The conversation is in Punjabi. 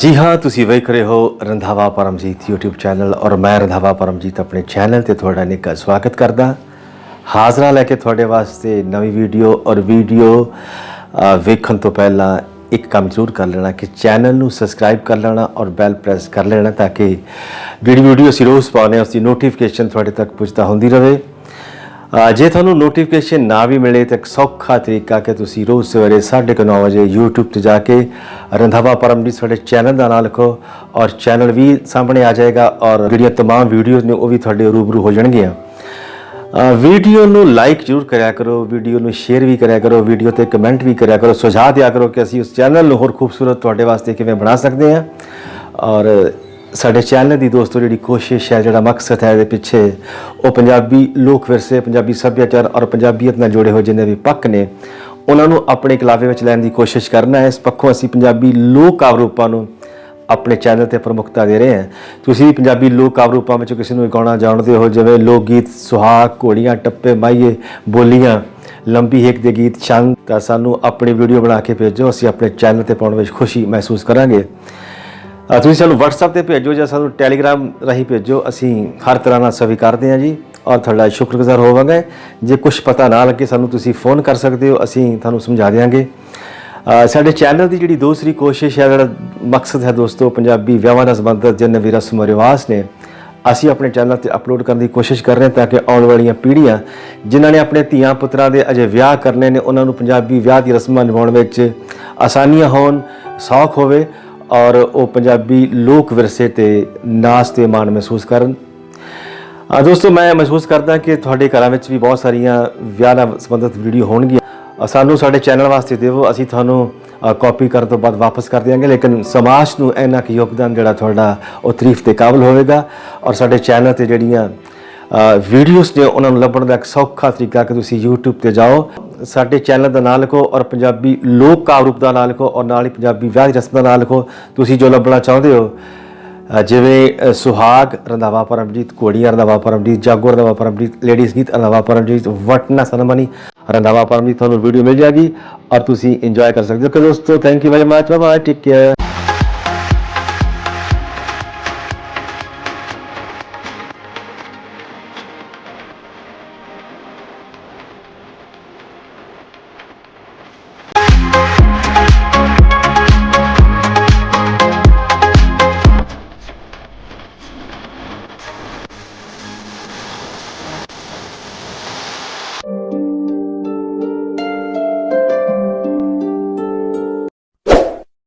ਜੀ ਹਾਂ, ਤੁਸੀਂ ਵੇਖ ਰਹੇ ਹੋ ਰੰਧਾਵਾ ਪਰਮਜੀਤ YouTube ਚੈਨਲ ਔਰ ਮੈਂ ਰੰਧਾਵਾ ਪਰਮਜੀਤ ਆਪਣੇ ਚੈਨਲ ਤੇ ਤੁਹਾਡਾ ਨਿੱਘਾ ਸਵਾਗਤ ਕਰਦਾ। ਹਾਜ਼ਰਾ ਲੈ ਕੇ ਤੁਹਾਡੇ ਵਾਸਤੇ ਨਵੀਂ ਵੀਡੀਓ ਔਰ ਵੀਡੀਓ ਵੇਖਣ ਤੋਂ ਪਹਿਲਾਂ ਇੱਕ ਕੰਮ ਜ਼ਰੂਰ ਕਰ ਲੈਣਾ ਕਿ ਚੈਨਲ ਨੂੰ ਸਬਸਕ੍ਰਾਈਬ ਕਰ ਲੈਣਾ ਔਰ ਬੈਲ ਪ੍ਰੈਸ ਕਰ ਲੈਣਾ ਤਾਂ ਕਿ ਜਿਹੜੀ ਵੀਡੀਓ ਅਸੀਂ ਰੋਜ਼ ਪਾਉਂਦੇ ਹਾਂ ਉਸ ਦੀ ਨੋਟੀਫਿਕੇਸ਼ਨ ਤੁਹਾਡੇ ਤੱਕ ਪਹੁੰਚਦਾ ਹੁੰਦੀ ਰਹੇ। ਜੇ ਤੁਹਾਨੂੰ ਨੋਟੀਫਿਕੇਸ਼ਨ ਨਾ ਵੀ ਮਿਲੇ ਤਾਂ ਇੱਕ ਸੌਖਾ ਤਰੀਕਾ ਕਿ ਤੁਸੀਂ ਰੋਜ਼ ਸਵੇਰੇ 9:30 ਵਜੇ YouTube ਤੇ ਜਾ ਕੇ ਰੰਧਾਵਾ ਪਰਮਜੀਤ ਸਾਡੇ ਚੈਨਲ ਦਾ ਨਾਮ ਲਿਖੋ ਔਰ ਚੈਨਲ ਵੀ ਸਾਹਮਣੇ ਆ ਜਾਏਗਾ ਔਰ ਜਿਹੜੀਆਂ तमाम ਵੀਡੀਓਜ਼ ਨੇ ਉਹ ਵੀ ਤੁਹਾਡੇ ਰੂਬਰੂ ਹੋ ਜਾਣਗੀਆਂ ਅ, ਵੀਡੀਓ ਨੂੰ ਲਾਈਕ ਜ਼ਰੂਰ ਕਰਿਆ ਕਰੋ ਵੀਡੀਓ ਨੂੰ ਸ਼ੇਅਰ ਵੀ ਕਰਿਆ ਕਰੋ ਵੀਡੀਓ ਤੇ ਕਮੈਂਟ ਵੀ ਕਰਿਆ ਕਰੋ ਸੁਝਾਅ ਦਿਆ ਕਰੋ ਕਿ ਅਸੀਂ ਉਸ ਚੈਨਲ ਨੂੰ ਹੋਰ ਖੂਬਸੂਰਤ ਤੁਹਾਡੇ ਵਾਸਤੇ ਕਿਵੇਂ ਬਣਾ ਸਕਦੇ ਹਾਂ ਔਰ ਸਾਡੇ ਚੈਨਲ ਦੀ ਦੋਸਤੋ, ਜਿਹੜੀ ਕੋਸ਼ਿਸ਼ ਹੈ, ਜਿਹੜਾ ਮਕਸਦ ਹੈ ਇਹਦੇ ਪਿੱਛੇ, ਉਹ ਪੰਜਾਬੀ ਲੋਕ ਵਿਰਸੇ, ਪੰਜਾਬੀ ਸੱਭਿਆਚਾਰ ਔਰ ਪੰਜਾਬੀਅਤ ਨਾਲ ਜੁੜੇ ਹੋਏ ਜਿੰਨੇ ਵੀ ਪੱਖ ਨੇ, ਉਹਨਾਂ ਨੂੰ ਆਪਣੇ ਕਲਾਵੇ ਵਿੱਚ ਲੈਣ ਦੀ ਕੋਸ਼ਿਸ਼ ਕਰਨਾ ਹੈ। ਇਸ ਪੱਖੋਂ ਅਸੀਂ ਪੰਜਾਬੀ ਲੋਕ ਕਾਵਿ ਰੂਪਾਂ ਨੂੰ ਆਪਣੇ ਚੈਨਲ ਤੇ ਪ੍ਰਮੁਖਤਾ ਦੇ ਰਹੇ ਹਾਂ। ਤੁਸੀਂ ਪੰਜਾਬੀ ਲੋਕ ਕਾਵਿ ਰੂਪਾਂ ਵਿੱਚੋਂ ਕਿਸੇ ਨੂੰ ਗਾਉਣਾ ਜਾਣਦੇ ਹੋ, ਜਿਵੇਂ ਲੋਕ ਗੀਤ ਸੁਹਾਗ, ਘੋੜੀਆਂ, ਟੱਪੇ, ਮਾਈਏ, ਬੋਲੀਆਂ, ਲੰਬੀ ਹੇਕ ਦੇ ਗੀਤ ਛੰਦ ਤਾਂ ਸਾਨੂੰ ਆਪਣੀ ਵੀਡੀਓ ਬਣਾ ਕੇ ਭੇਜੋ, ਅਸੀਂ ਆਪਣੇ ਚੈਨਲ ਤੇ ਪਾਉਣ ਵਿੱਚ ਖੁਸ਼ੀ ਮਹਿਸੂਸ ਕਰਾਂਗੇ। ਤੁਸੀਂ ਸਾਨੂੰ WhatsApp ਤੇ ਭੇਜੋ ਜਾਂ ਸਾਨੂੰ Telegram ਰਾਹੀਂ ਭੇਜੋ। ਅਸੀਂ ਹਰ ਤਰ੍ਹਾਂ ਨਾਲ ਸਵੀਕਾਰਦੇ ਹਾਂ ਜੀ। ਔਰ ਤੁਹਾਡਾ ਸ਼ੁਕਰਗੁਜ਼ਾਰ ਹੋਵਾਂਗੇ। ਜੇ ਕੁਝ ਪਤਾ ਨਾ ਲੱਗੇ, ਸਾਨੂੰ ਤੁਸੀਂ ਫੋਨ ਕਰ ਸਕਦੇ ਹੋ। ਅਸੀਂ ਤੁਹਾਨੂੰ ਸਮਝਾ ਦਿਆਂਗੇ। ਸਾਡੇ ਚੈਨਲ ਦੀ ਜਿਹੜੀ ਦੂਸਰੀ ਕੋਸ਼ਿਸ਼ ਹੈ, ਜਿਹੜਾ ਮਕਸਦ ਹੈ ਦੋਸਤੋ, ਪੰਜਾਬੀ ਵਿਆਹਾਂ ਨਾਲ ਸੰਬੰਧਿਤ ਜਿੰਨੇ ਵੀ ਰਸਮ ਰਿਵਾਜ ਨੇ, ਅਸੀਂ ਆਪਣੇ ਚੈਨਲ ਤੇ ਅਪਲੋਡ ਕਰਨ ਦੀ ਕੋਸ਼ਿਸ਼ ਕਰ ਰਹੇ ਹਾਂ ਤਾਂ ਕਿ ਆਉਣ ਵਾਲੀਆਂ ਪੀੜ੍ਹੀਆਂ, ਜਿਨ੍ਹਾਂ ਨੇ ਆਪਣੇ ਧੀਆਂ ਪੁੱਤਰਾਂ ਦੇ ਅਜੇ ਵਿਆਹ ਕਰਨੇ ਨੇ, ਉਹਨਾਂ ਨੂੰ ਪੰਜਾਬੀ ਵਿਆਹ ਦੀ ਰਸਮਾਂ ਨਿਭਾਉਣ ਵਿੱਚ ਆਸਾਨੀਆਂ ਹੋਣ, ਸੌਖ ਹੋਵੇ। ਔਰ ਉਹ ਪੰਜਾਬੀ ਲੋਕ ਵਿਰਸੇ ਤੇ ਨਾਚ ਤੇ ਮਾਣ ਮਹਿਸੂਸ ਕਰਨ। ਦੋਸਤੋ, ਮੈਂ ਮਹਿਸੂਸ ਕਰਦਾ ਕਿ ਤੁਹਾਡੇ ਘਰਾਂ ਵਿੱਚ ਵੀ ਬਹੁਤ ਸਾਰੀਆਂ ਵਿਆਹ ਨਾਲ ਸੰਬੰਧਿਤ ਵੀਡੀਓ ਹੋਣਗੀਆਂ। ਸਾਨੂੰ ਸਾਡੇ ਚੈਨਲ ਵਾਸਤੇ ਦੇਵੋ ਅਸੀਂ ਤੁਹਾਨੂੰ ਕਾਪੀ ਕਰਨ ਤੋਂ ਬਾਅਦ ਵਾਪਸ ਕਰ ਦਿਆਂਗੇ, ਲੇਕਿਨ ਸਮਾਜ ਨੂੰ ਇੰਨਾ ਕੁ ਯੋਗਦਾਨ ਜਿਹੜਾ ਤੁਹਾਡਾ, ਉਹ ਤਾਰੀਫ ਦੇ ਕਾਬਿਲ ਹੋਵੇਗਾ। ਔਰ ਸਾਡੇ ਚੈਨਲ ਤੇ ਜਿਹੜੀਆਂ ਵੀਡੀਓਜ਼ ਨੇ, ਉਹਨਾਂ ਨੂੰ ਲੱਭਣ ਦਾ ਇੱਕ ਸੌਖਾ ਤਰੀਕਾ ਕਿ ਤੁਸੀਂ YouTube ਤੇ ਜਾਓ। ਸਾਡੇ ਚੈਨਲ ਦਾ ਨਾਮ ਲਿਖੋ ਔਰ ਪੰਜਾਬੀ ਲੋਕ ਕਾਵਿ ਰੂਪ ਦਾ ਨਾਮ ਲਿਖੋ ਔਰ ਨਾਲ ਹੀ ਪੰਜਾਬੀ ਵਿਆਹ ਦੀ ਰਸਮ ਦਾ ਨਾਮ ਲਿਖੋ। ਤੁਸੀਂ ਜੋ ਲੱਭਣਾ ਚਾਹੁੰਦੇ ਹੋ ਜਿਵੇਂ ਸੁਹਾਗ ਰੰਧਾਵਾ ਪਰਮਜੀਤ ਕੋੜੀਆਂ ਰੰਧਾਵਾ ਪਰਮਜੀਤ, ਜਾਗੋ ਰੰਧਾਵਾ ਪਰਮਜੀਤ ਲੇਡੀਜ਼ ਗੀਤ ਰੰਧਾਵਾ ਪਰਮਜੀਤ, ਵਟਨਾ ਸਨਮਨੀ ਰੰਧਾਵਾ ਪਰਮਜੀਤ ਤੁਹਾਨੂੰ ਵੀਡੀਓ ਮਿਲ ਜਾਏਗੀ ਔਰ ਤੁਸੀਂ ਇੰਜੋਏ ਕਰ ਸਕਦੇ ਹੋ। ਕਿ ਦੋਸਤੋ thank you very much bye bye take care